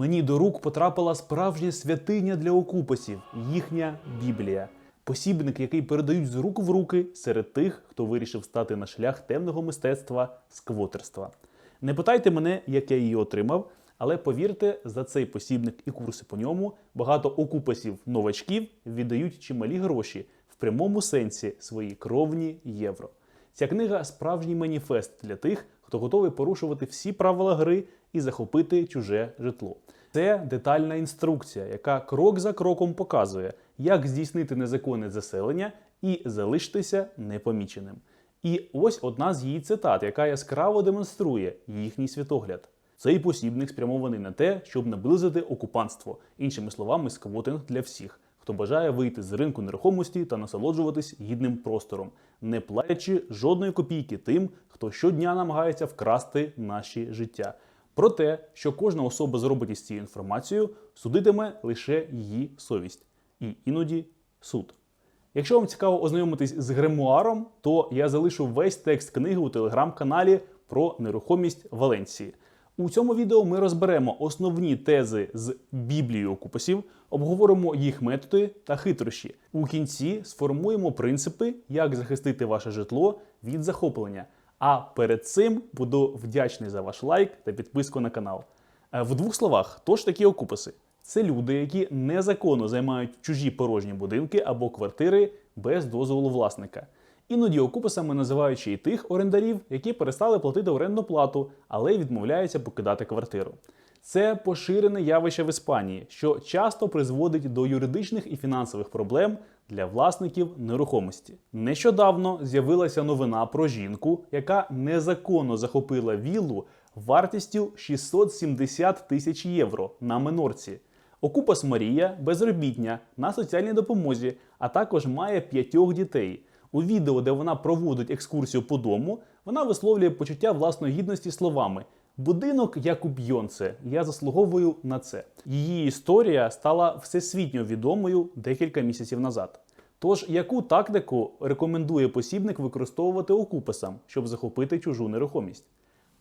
мені до рук потрапила справжня святиня для окупасів їхня Біблія. Посібник, який передають з рук в руки серед тих, хто вирішив стати на шлях темного мистецтва сквотерства. Не питайте мене, як я її отримав, але повірте, за цей посібник і курси по ньому багато окупасів новачків віддають чималі гроші в прямому сенсі свої кровні євро. Ця книга справжній маніфест для тих, хто готовий порушувати всі правила гри і захопити чуже житло. Це детальна інструкція, яка крок за кроком показує, як здійснити незаконне заселення і залишитися непоміченим. І ось одна з її цитат, яка яскраво демонструє їхній світогляд. Цей посібник спрямований на те, щоб наблизити окупантство, іншими словами, сквотинг для всіх, хто бажає вийти з ринку нерухомості та насолоджуватись гідним простором, не платячи жодної копійки тим, хто щодня намагається вкрасти наші життя. Про те, що кожна особа зробить із цією інформацією, судитиме лише її совість, і іноді суд. Якщо вам цікаво ознайомитись з гримуаром, то я залишу весь текст книги у телеграм-каналі про нерухомість Валенції. У цьому відео ми розберемо основні тези з Біблією окупасів, обговоримо їх методи та хитрощі. У кінці сформуємо принципи, як захистити ваше житло від захоплення. А перед цим буду вдячний за ваш лайк та підписку на канал. Е, В двох словах, хто ж такі окупаси? Це люди, які незаконно займають чужі порожні будинки або квартири без дозволу власника. Іноді окупасами називають ще й тих орендарів, які перестали платити орендну плату, але відмовляються покидати квартиру. Це поширене явище в Іспанії, що часто призводить до юридичних і фінансових проблем для власників нерухомості. Нещодавно з'явилася новина про жінку, яка незаконно захопила віллу вартістю 670 тисяч євро на Менорці. Окупас Марія безробітня на соціальній допомозі, а також має п'ятьох дітей. У відео, де вона проводить екскурсію по дому, вона висловлює почуття власної гідності словами: Будинок як у Бйонце, я заслуговую на це. Її історія стала всесвітньо відомою декілька місяців назад. Тож, яку тактику рекомендує посібник використовувати окупасам, щоб захопити чужу нерухомість?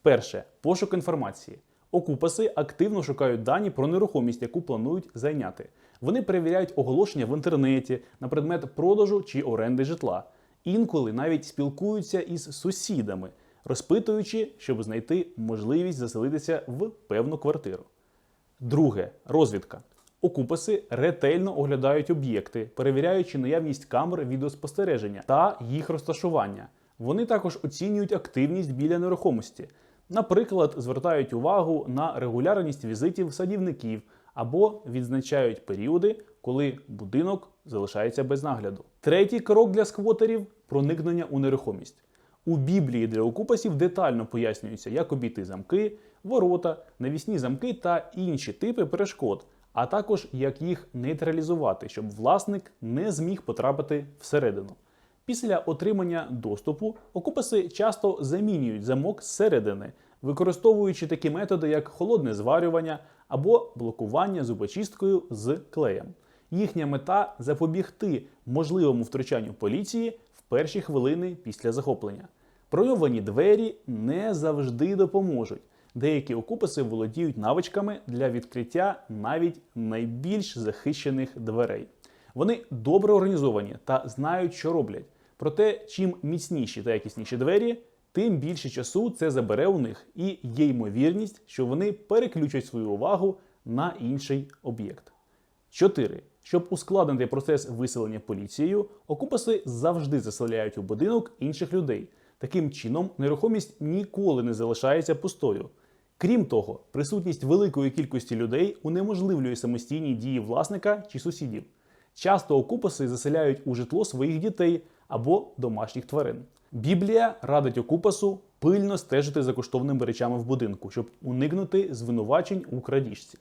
Перше пошук інформації. Окупаси активно шукають дані про нерухомість, яку планують зайняти. Вони перевіряють оголошення в інтернеті на предмет продажу чи оренди житла. Інколи навіть спілкуються із сусідами, розпитуючи, щоб знайти можливість заселитися в певну квартиру. Друге розвідка. Окупаси ретельно оглядають об'єкти, перевіряючи наявність камер відеоспостереження та їх розташування. Вони також оцінюють активність біля нерухомості. Наприклад, звертають увагу на регулярність візитів садівників або відзначають періоди, коли будинок залишається без нагляду. Третій крок для сквотерів проникнення у нерухомість. У Біблії для окупасів детально пояснюється, як обійти замки, ворота, навісні замки та інші типи перешкод, а також як їх нейтралізувати, щоб власник не зміг потрапити всередину. Після отримання доступу окупаси часто замінюють замок зсередини, використовуючи такі методи, як холодне зварювання або блокування зубочисткою з клеєм. Їхня мета запобігти можливому втручанню поліції перші хвилини після захоплення. Броньовані двері не завжди допоможуть. Деякі окупаси володіють навичками для відкриття навіть найбільш захищених дверей. Вони добре організовані та знають, що роблять. Проте, чим міцніші та якісніші двері, тим більше часу це забере у них, і є ймовірність, що вони переключать свою увагу на інший об'єкт. 4. Щоб ускладнити процес виселення поліцією, окупаси завжди заселяють у будинок інших людей. Таким чином, нерухомість ніколи не залишається пустою. Крім того, присутність великої кількості людей унеможливлює самостійні дії власника чи сусідів. Часто окупаси заселяють у житло своїх дітей або домашніх тварин. Біблія радить окупасу пильно стежити за коштовними речами в будинку, щоб уникнути звинувачень у крадіжці.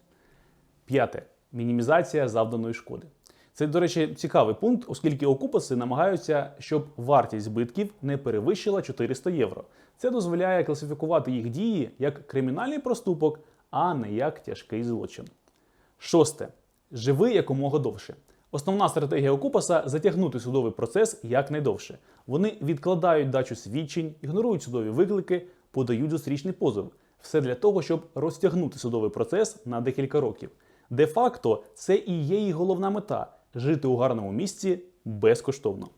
П'яте мінімізація завданої шкоди. Це, до речі, цікавий пункт, оскільки окупаси намагаються, щоб вартість збитків не перевищила 400 євро. Це дозволяє класифікувати їх дії як кримінальний проступок, а не як тяжкий злочин. Шосте. Живи якомога довше. Основна стратегія окупаса затягнути судовий процес якнайдовше. Вони відкладають дачу свідчень, ігнорують судові виклики, подають зустрічний позов. Все для того, щоб розтягнути судовий процес на декілька років. Де-факто, це і є її головна мета жити у гарному місці безкоштовно.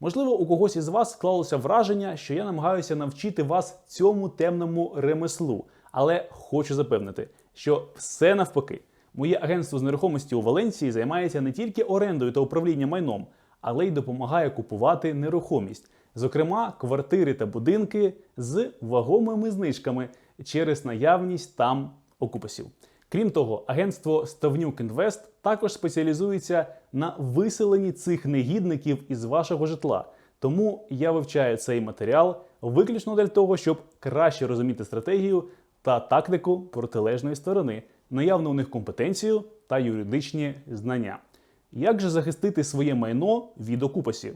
Можливо, у когось із вас склалося враження, що я намагаюся навчити вас цьому темному ремеслу, але хочу запевнити, що все навпаки. Моє агентство з нерухомості у Валенції займається не тільки орендою та управлінням майном, але й допомагає купувати нерухомість, зокрема квартири та будинки з вагомими знижками через наявність там окупасів. Крім того, агентство Ставнюк Інвест також спеціалізується на виселенні цих негідників із вашого житла. Тому я вивчаю цей матеріал виключно для того, щоб краще розуміти стратегію та тактику протилежної сторони, наявну у них компетенцію та юридичні знання. Як же захистити своє майно від окупасів?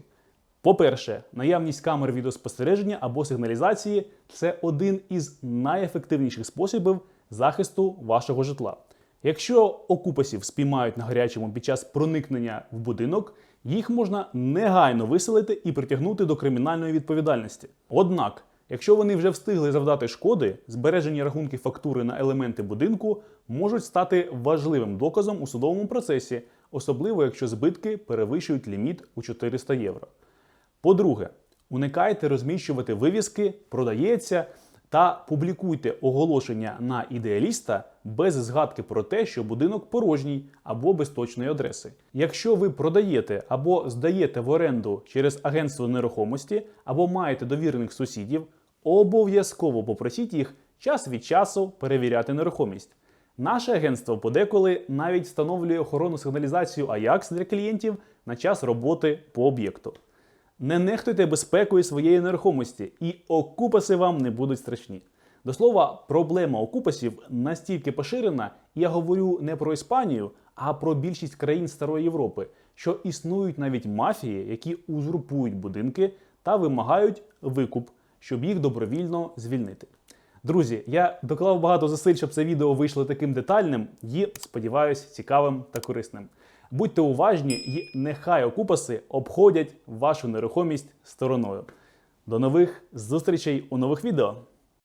По-перше, наявність камер відеоспостереження або сигналізації це один із найефективніших способів захисту вашого житла. Якщо окупасів спіймають на гарячому під час проникнення в будинок, їх можна негайно виселити і притягнути до кримінальної відповідальності. Однак, якщо вони вже встигли завдати шкоди, збережені рахунки фактури на елементи будинку можуть стати важливим доказом у судовому процесі, особливо якщо збитки перевищують ліміт у 400 євро. По-друге, уникайте розміщувати вивіски, продається та публікуйте оголошення на ідеаліста без згадки про те, що будинок порожній або без точної адреси. Якщо ви продаєте або здаєте в оренду через агентство нерухомості або маєте довірених сусідів, обов'язково попросіть їх час від часу перевіряти нерухомість. Наше агентство подеколи навіть встановлює охоронну сигналізацію Ajax для клієнтів на час роботи по об'єкту. Не нехтуйте безпекою своєї нерухомості, і окупаси вам не будуть страшні. До слова, проблема окупасів настільки поширена, я говорю не про Іспанію, а про більшість країн Старої Європи, що існують навіть мафії, які узурпують будинки та вимагають викуп, щоб їх добровільно звільнити. Друзі, я доклав багато зусиль, щоб це відео вийшло таким детальним і, сподіваюсь, цікавим та корисним. Будьте уважні і нехай окупаси обходять вашу нерухомість стороною. До нових зустрічей у нових відео!